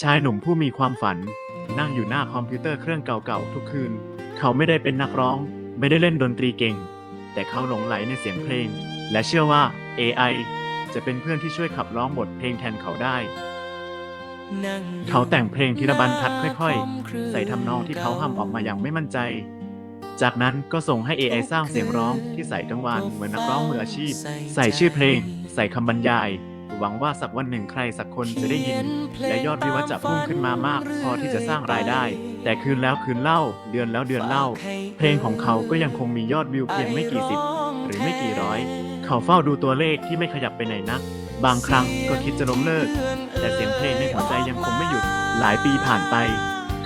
ชายหนุ่มผู้มีความฝัน นั่งอยู่หน้าคอมพิวเตอร์เครื่องเก่าๆทุกคืน เขาไม่ได้เป็นนักร้อง ไม่ได้เล่นดนตรีเก่ง แต่เขาหลงไหลในเสียงเพลง และเชื่อว่า AI จะเป็นเพื่อนที่ช่วยขับร้องบทเพลงแทนเขาได้ เขาแต่งเพลงทีละบรรทัดค่อยๆ ใส่ทำนองที่เขาห้ำออกมาอย่างไม่มั่นใจ จากนั้นก็ส่งให้ AI สร้างเสียงร้องที่ใส่กังวานเหมือนนักร้องมืออาชีพ ใส่ชื่อเพลง ใส่คำบรรยาย หวังว่าสักวันหนึ่งใครสักคนจะได้ยิน และยอดวิวจะพุ่งขึ้นมามาก พอที่จะสร้างรายได้ แต่คืนแล้วคืนเล่า เดือนแล้วเดือนเล่า เพลงของเขาก็ยังคงมียอดวิวเพียงไม่กี่สิบ หรือไม่กี่ร้อย เขาเฝ้าดูตัวเลขที่ไม่ขยับไปไหนนัก บางครั้งก็คิดจะล้มเลิก แต่เสียงเพลงในหัวใจยังคงไม่หยุดหลายปีผ่านไป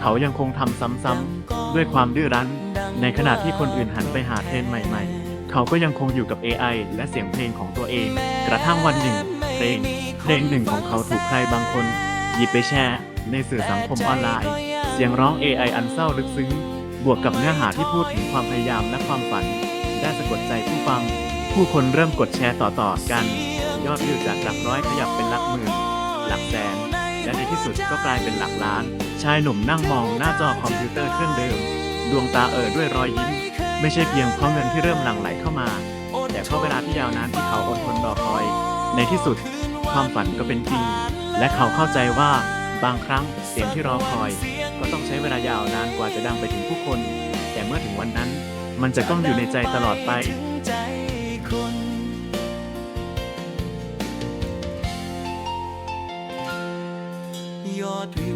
เขายังคงทำซ้ำๆด้วยความดื้อรั้น ในขณะที่คนอื่นหันไปหาเทรนด์ใหม่ ๆ เขาก็ยังคงอยู่กับ AI และเสียงเพลงของตัวเอง กระทั่งวันหนึ่ง เพลง เพลงหนึ่งของเขาถูกใครบางคน หยิบไปแชร์ ในสื่อสังคมออนไลน์ เสียงร้อง AI อันเศร้าลึกซึ้ง บวกกับเนื้อหาที่พูดถึงความพยายามและความฝัน ได้สะกดใจผู้ฟัง ผู้คนเริ่มกดแชร์ต่อๆกัน ยอดวิวจากหลักร้อยขยับเป็นหลักหมื่น หลักแสน และในที่สุดก็กลายเป็นหลักล้าน ชายหนุ่มนั่งมองหน้าจอคอมพิวเตอร์เครื่องเดิม ดวงตาเอ่อด้วยรอยยิ้ม ไม่ใช่เพียงเพราะเงินที่เริ่มหลั่งไหลเข้ามา แต่เพราะเวลาที่ยาวนานที่เขาอดทนรอคอย ในที่สุด ความฝันก็เป็นจริง และเขาเข้าใจว่าบางครั้งเสียงที่รอคอย ก็ต้องใช้เวลายาวนานกว่าจะดังไปถึงผู้คน แต่เมื่อถึงวันนั้น มันจะก้องอยู่ในใจตลอดไปยอดวิว